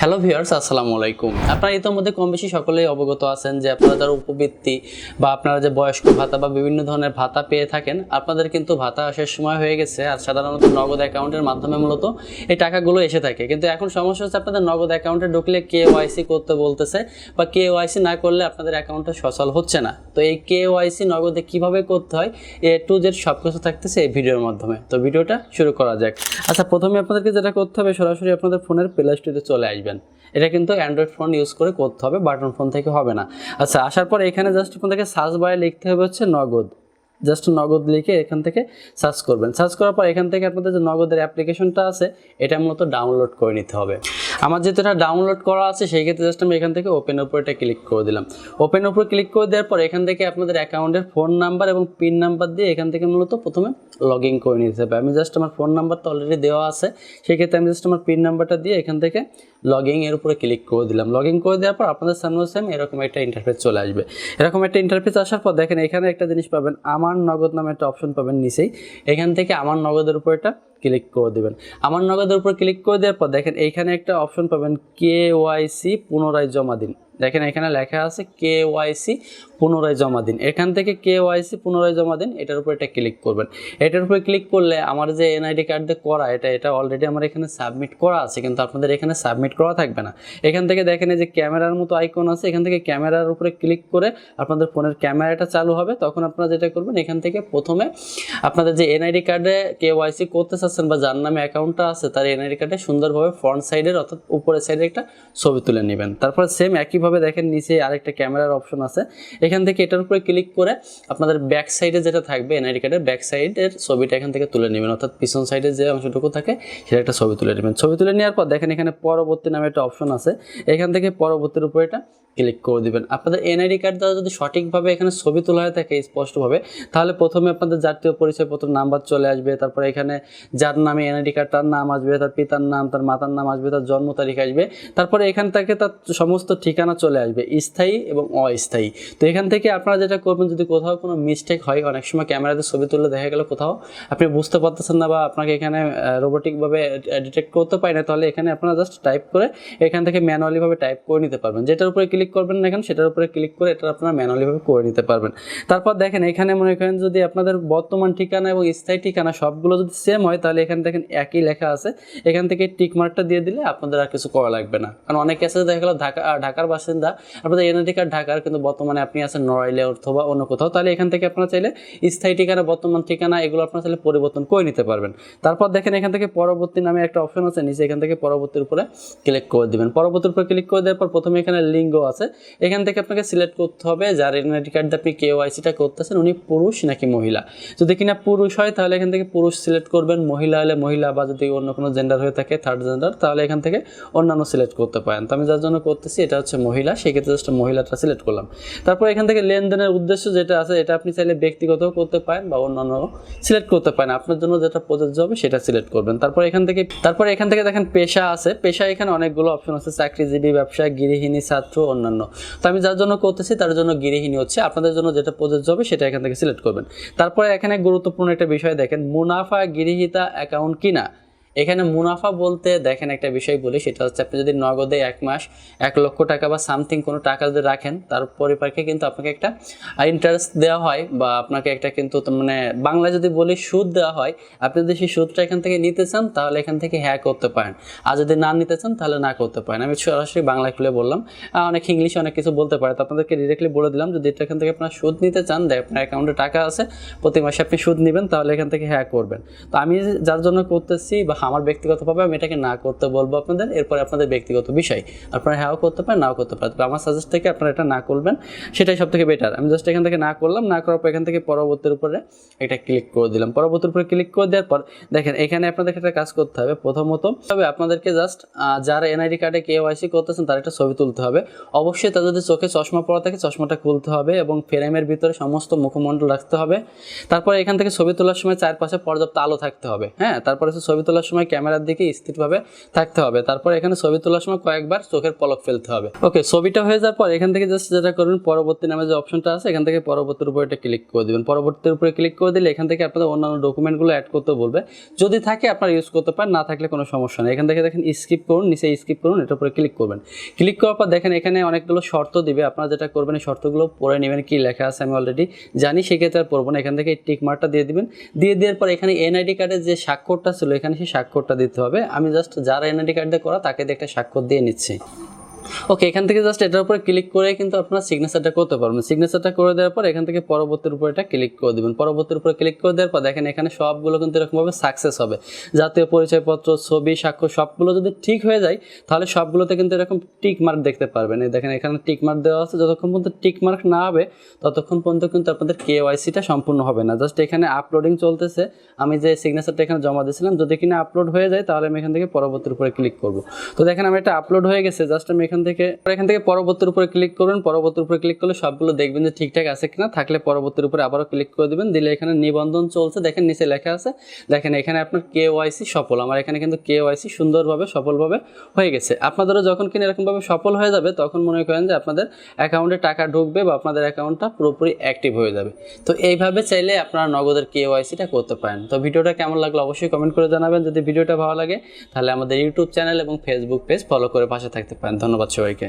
Hello viewers আসসালামু আলাইকুম। আপনারা ইতিমধ্যে কম বেশি সকলেই অবগত আছেন যে আপনারা যারা উপবৃত্তি বা আপনারা যে বয়স্ক ভাতা বা বিভিন্ন ধরনের ভাতা পেয়ে থাকেন, আপনাদের কিন্তু ভাতা আসার সময় হয়ে গেছে আর সাধারণত নগদ অ্যাকাউন্টের মাধ্যমে মূলত এই টাকাগুলো এসে থাকে। কিন্তু এখন সমস্যা হচ্ছে আপনাদের নগদ অ্যাকাউন্টে ঢুকলে কে ওয়াইসি করতে বলতেছে বা কে ওয়াইসি না করলে আপনাদের অ্যাকাউন্টটা সচল হচ্ছে না। তো এই কে ওয়াইসি নগদে কীভাবে করতে হয়, এ টু জেড সব কিছু থাকতেছে এই ভিডিওর মাধ্যমে। তো ভিডিওটা শুরু করা যাক। আচ্ছা প্রথমে আপনাদেরকে যেটা করতে হবে, সরাসরি আপনাদের ফোনের প্লে স্টোরে চলে আসবেন এটা কিন্তু অ্যান্ড্রয়েড ফোন ইউজ করে করতে হবে বাটন ফোন থেকে হবে না। আচ্ছা আসার পর এখানে জাস্ট থেকে সার্চ বারে লিখতে হবে হচ্ছে নগদ। জাস্ট নগদ লিখে এখান থেকে সার্চ করবেন। সার্চ করার পর এখান থেকে আপনাদের যে নগদের অ্যাপ্লিকেশনটা আছে এটা মূলত ডাউনলোড করে নিতে হবে। আমার যেহেতু এটা ডাউনলোড করা আছে, সেই ক্ষেত্রে জাস্ট আমি এখান থেকে ওপেন উপর এটা ক্লিক করে দিলাম। ওপেন উপর ক্লিক করে দেওয়ার পর এখান থেকে আপনাদের অ্যাকাউন্টের ফোন নাম্বার এবং পিন নাম্বার দিয়ে এখান থেকে মূলত প্রথমে লগ ইন করে নিতে হবে। আমি জাস্ট আমার ফোন নাম্বারটা অলরেডি দেওয়া আছে সেক্ষেত্রে আমি জাস্ট আমার পিন নাম্বারটা দিয়ে এখান থেকে লগ ইন এর উপরে ক্লিক করে দিলাম। লগ ইন করে দেওয়ার পর আপনাদের সামনে সেম এরকম একটা ইন্টারফেস চলে আসবে। এরকম একটা ইন্টারফেস আসার পর দেখেন এখানে একটা জিনিস পাবেন, আমার নগদ নামে একটা অপশন পাবেন নিচেই। এখান থেকে আমার নগদের উপর এটা ক্লিক করে দেবেন। আমার নগদের উপর ক্লিক করে দেওয়ার পর দেখেন এইখানে একটা অপশন পাবেন কে ওয়াইসি পুনরায় জমা দিন। দেখেন এখানে লেখা আছে কে ওয়াইসি পুনরায় জমা দিন। এখান থেকে কে ওয়াইসি পুনরায় জমা দিন, এটার উপর এটা ক্লিক করবেন। এটার উপরে ক্লিক করলে আমার যে এনআইডি কার্ড দিয়ে করা, এটা এটা অলরেডি আমার এখানে সাবমিট করা আছে, কিন্তু আপনাদের এখানে সাবমিট করা থাকবে না। এখান থেকে দেখেন যে ক্যামেরার মতো আইকন আছে, এখান থেকে ক্যামেরার উপরে ক্লিক করে আপনাদের ফোনের ক্যামেরাটা চালু হবে। তখন আপনারা যেটা করবেন, এখান থেকে প্রথমে আপনাদের যে এনআইডি কার্ডে কে ওয়াইসি করতে চাচ্ছেন বা যার নামে অ্যাকাউন্টটা আছে, তার এনআইডি কার্ডে সুন্দরভাবে ফ্রন্ট সাইডের অর্থাৎ উপরের সাইডে একটা ছবি তুলে নেবেন। তারপর সেম একইভাবে দেখেন নিচে আরেকটা ক্যামেরার অপশন আছে। এখান থেকে এটার উপরে ক্লিক করে আপনাদের ব্যাক সাইডে যেটা থাকবে, এনআইডি কার্ডের ব্যাক সাইডের ছবিটা এখান থেকে তুলে নেবেন। অর্থাৎ পিছন সাইডে যে অংশটুকু থাকে, সেটা একটা ছবি তুলে নেবেন। ছবি তুলে নেওয়ার পর দেখেন এখানে পরবর্তী নামে একটা অপশন আছে। এখান থেকে পরবর্তীর উপরে এটা ক্লিক করে দিবেন। আপনাদের এনআইডি কার্ড দ্বারা যদি সঠিকভাবে এখানে ছবি তোলা হয়ে থাকে স্পষ্টভাবে, তাহলে প্রথমে আপনাদের জাতীয় পরিচয়পত্র নাম্বার চলে আসবে, তারপরে এখানে যার নামে এনআইডি কার্ড তার নাম আসবে, তার পিতার নাম, তার মাতার নাম আসবে, তার জন্ম তারিখ আসবে, তারপরে এখান থেকে তার সমস্ত ঠিকানা চলে আসবে, স্থায়ী এবং অস্থায়ী। তো এখান থেকে আপনারা যেটা করবেন, যদি কোথাও কোনো মিস্টেক হয়, অনেক সময় ক্যামেরাতে ছবি তুললে দেখা গেল কোথাও, আপনি বুঝতে পারতেছেন না বা আপনাকে এখানে রোবোটিকভাবে ডিটেক্ট করতে পারে না, তাহলে এখানে আপনারা জাস্ট টাইপ করে এখান থেকে ম্যানুয়ালিভাবে টাইপ করে নিতে পারবেন। যেটার উপরে ক্লিক করবেন না এখানে সেটার উপরে ক্লিক করে এটা আপনারা ম্যানুয়ালিভাবে করে নিতে পারবেন। তারপর দেখেন, এখানে মনে করেন যদি আপনাদের বর্তমান ঠিকানা এবং স্থায়ী ঠিকানা সবগুলো যদি সেম হয়, তাহলে এখানে দেখেন একই লেখা আছে। এখান থেকে টিক মার্কটা দিয়ে দিলে আপনাদের আর কিছু করা লাগবে না। কারণ অনেক আছে, দেখা গেলো ঢাকা ঢাকার বাসিন্দা, আপনাদের এনআইডি কার্ড ঢাকার, কিন্তু বর্তমানে আপনি আছেন নড়াইলে অথবা অন্য কোথাও, তাহলে এখান থেকে আপনারা চাইলে স্থায়ী ঠিকানা, বর্তমান ঠিকানা এগুলো আপনারা চাইলে পরিবর্তন করে নিতে পারবেন। তারপর দেখেন, এখান থেকে পরবর্তী নামে একটা অপশন আছে, নিচে এখান থেকে পরবর্তীর উপরে ক্লিক করে দিবেন। পরবর্তীর উপরে ক্লিক করে দেওয়ার পর প্রথমে এখানে লিঙ্গ আছে। এখান থেকে আপনাকে সিলেক্ট করতে হবে যার এনআইডি কার্ড আপনি কে ওয়াইসিটা করতেছেন, উনি পুরুষ নাকি মহিলা? যদি কিনা পুরুষ হয়, তাহলে এখান থেকে পুরুষ সিলেক্ট করবেন। মহিলা হলে মহিলা বা যদি অন্য কোনো জেন্ডার হয়ে থাকে থার্ড জেন্ডার তাহলে এখান থেকে অন্যান্য সিলেক্ট করতে পারেন। তো আমি যার জন্য করতেছি, এটা হচ্ছে মহিলা, সেক্ষেত্রে জাস্ট মহিলাটা সিলেক্ট করলাম। তারপর এখান থেকে লেনদেনের উদ্দেশ্য যেটা আছে, এটা আপনি চাইলে ব্যক্তিগতও করতে পারেন বা অন্যান্য সিলেক্ট করতে পারেন। আপনার জন্য যেটা প্রযোজ্য হবে, সেটা সিলেক্ট করবেন। তারপর এখান থেকে, তারপর এখান থেকে দেখেন পেশা আছে। পেশা এখানে অনেকগুলো অপশন আছে। চাকরিজীবী ব্যবসা গৃহিণী, ছাত্র অন্যান্য। তো আমি যার জন্য করতেছি, তার জন্য গৃহিণী হচ্ছে। আপনাদের জন্য যেটা প্রযোজ্য হবে, সেটা এখান থেকে সিলেক্ট করবেন। তারপরে এখানে গুরুত্বপূর্ণ একটা বিষয় দেখেন, মুনাফা গৃহীতা অ্যাকাউন্ট কিনা? এখানে মুনাফা বলতে দেখেন একটা বিষয় বলি, সেটা হচ্ছে আপনি যদি নগদে এক মাস এক লক্ষ টাকা বা সামথিং কোনো টাকা যদি রাখেন, তার পরিপ্রেক্ষে কিন্তু আপনাকে একটা ইন্টারেস্ট দেওয়া হয় বা আপনাকে একটা কিন্তু মানে বাংলায় যদি বলি সুদ দেওয়া হয়, আপনি যদি সেই সুদটা এখান থেকে নিতে চান, তাহলে এখান থেকে হ্যাঁ করতে পারেন। আর যদি না নিতে চান, তাহলে না করতে পারেন। আমি সরাসরি বাংলা খুলে বললাম। অনেক ইংলিশে অনেক কিছু বলতে পারে। তো আপনাদেরকে ডিরেক্টলি বলে দিলাম, যদি এটা এখান থেকে আপনার সুদ নিতে চান দেয় আপনার অ্যাকাউন্টে টাকা আছে, প্রতি মাসে আপনি সুদ নেবেন, তাহলে এখান থেকে হ্যাঁ করবেন। তো আমি যার জন্য করতেছি বা আমার ব্যক্তিগতভাবে আমি এটাকে না করতে বলব আপনাদের, এরপরে আপনাদের ব্যক্তিগত বিষয়। আপনারা হ্যাঁও করতে পারেন, নাও করতে পারেন। তবে আমার সাজেস্ট থেকে আপনারা এটা না করবেন, সেটাই সব থেকে বেটার আমি জাস্ট এখান থেকে না করলাম, না করার পর এখান থেকে পরবর্তীর উপরে এটা ক্লিক করে দিলাম। পরবর্তীর উপরে ক্লিক করে দেওয়ার পর, দেখেন এখানে আপনাদেরকে একটা কাজ করতে হবে প্রথমত। তবে আপনাদেরকে জাস্ট যারা এনআইডি কার্ডে কে ওয়াইসি করতেছেন, তার একটা ছবি তুলতে হবে। অবশ্যই তাদের যদি চোখে চশমা পরা থাকে, চশমাটা খুলতে হবে এবং ফ্রেমের ভিতরে সমস্ত মুখমণ্ডল রাখতে হবে। তারপরে এখান থেকে ছবি তোলার সময় চারপাশে পর্যাপ্ত আলো থাকতে হবে। হ্যাঁ তারপরে ছবি তোলার সময় সময় ক্যামেরার দিকে স্থিরভাবে থাকতে হবে। তারপর এখানে ছবি তোলার সময় কয়েকবার চোখের পলক ফেলতে হবে। ওকে, ছবিটা হয়ে যাওয়ার পর এখান থেকে জাস্ট যেটা করবেন, পরবর্তী নামে যে অপশনটা আছে, এখান থেকে পরবর্তীর উপরে এটা ক্লিক করে দিবেন। পরবর্তীর উপরে ক্লিক করে দিলে এখান থেকে আপনাদের অন্যান্য ডকুমেন্টগুলো অ্যাড করতে বলবে। যদি থাকে, আপনারা ইউজ করতে পারেন, না থাকলে কোনো সমস্যা নেই। এখান থেকে দেখেন স্কিপ করুন, নিচে স্কিপ করুন, এটার উপরে ক্লিক করবেন। ক্লিক করার পর দেখেন, এখানে অনেকগুলো শর্ত দিবে। আপনারা যেটা করবেন, এই শর্তগুলো পড়ে নেবেন, কি লেখা আছে আমি অলরেডি জানি, সেক্ষেত্রে আর পড়ব না। এখান থেকে টিক মার্কটা দিয়ে দিবেন। দিয়ে দেওয়ার পর এখানে এনআইডি কার্ডের যে স্বাক্ষরটা ছিল, এখানে সেই স্বাক্ষরটা দিতে হবে। আমি জাস্ট যারা এনআইডি কার্ড দিয়ে করা, তাকে দিয়ে একটা স্বাক্ষর দিয়ে নিচ্ছি। ওকে এখান থেকে জাস্ট এটার উপরে ক্লিক করে কিন্তু আপনারা সিগনেচারটা করতে পারবেন। সিগনেচারটা করে দেওয়ার পর এখান থেকে পরবর্তীর উপরে এটা ক্লিক করে দিবেন। পরবর্তীর উপরে ক্লিক করে দেওয়ার পর দেখেন এখানে সবগুলো কিন্তু এরকমভাবে সাকসেস হবে। জাতীয় পরিচয়পত্র, ছবি স্বাক্ষর সবগুলো যদি ঠিক হয়ে যায়, তাহলে সবগুলোতে কিন্তু এরকম টিক মার্ক দেখতে পারবেন। এই দেখেন এখানে টিক মার্ক দেওয়া আছে। যতক্ষণ পর্যন্ত টিক মার্ক না হবে, ততক্ষণ পর্যন্ত কিন্তু আপনাদের কেওয়াইসিটা সম্পূর্ণ হবে না। জাস্ট এখানে আপলোডিং চলতেছে। আমি যে সিগনেচারটা এখানে জমা দিয়েছিলাম, যদি কিনা আপলোড হয়ে যায়, তাহলে আমি এখান থেকে পরবর্তীর উপরে ক্লিক করব। তো দেখেন আমি এটা আপলোড হয়ে গেছে। জাস্ট আমি এখান থেকে এখান থেকে পরবর্তীর উপরে ক্লিক করবেন। পরবর্তীর উপরে ক্লিক করলে সবগুলো দেখবেন যে ঠিকঠাক আছে কিনা। থাকলে পরবর্তীর উপরে আবারও ক্লিক করে দিবেন। দিলে এখানে নিবন্ধন চলছে। দেখেন নিচে লেখা আছে। দেখেন এখানে আপনার কেওয়াইসি সফল। আমার এখানে কিন্তু কেওয়াইসি সুন্দরভাবে, সফলভাবে হয়ে গেছে। আপনাদেরও যখন কিনা এরকমভাবে সফল হয়ে যাবে, তখন মনে করেন যে আপনাদের অ্যাকাউন্টে টাকা ঢুকবে বা আপনাদের অ্যাকাউন্টটা পুরোপুরি অ্যাক্টিভ হয়ে যাবে। তো এইভাবে চাইলে আপনারা নগদের কেওয়াইসিটা করতে পারেন। তো ভিডিওটা কেমন লাগল অবশ্যই কমেন্ট করে জানাবেন। যদি ভিডিওটা ভালো লাগে, তাহলে আমাদের ইউটিউব চ্যানেল এবং ফেসবুক পেজ ফলো করে পাশে থাকতে পারেন। ধন্যবাদ। തളച്ചു വയ്ക്കാൻ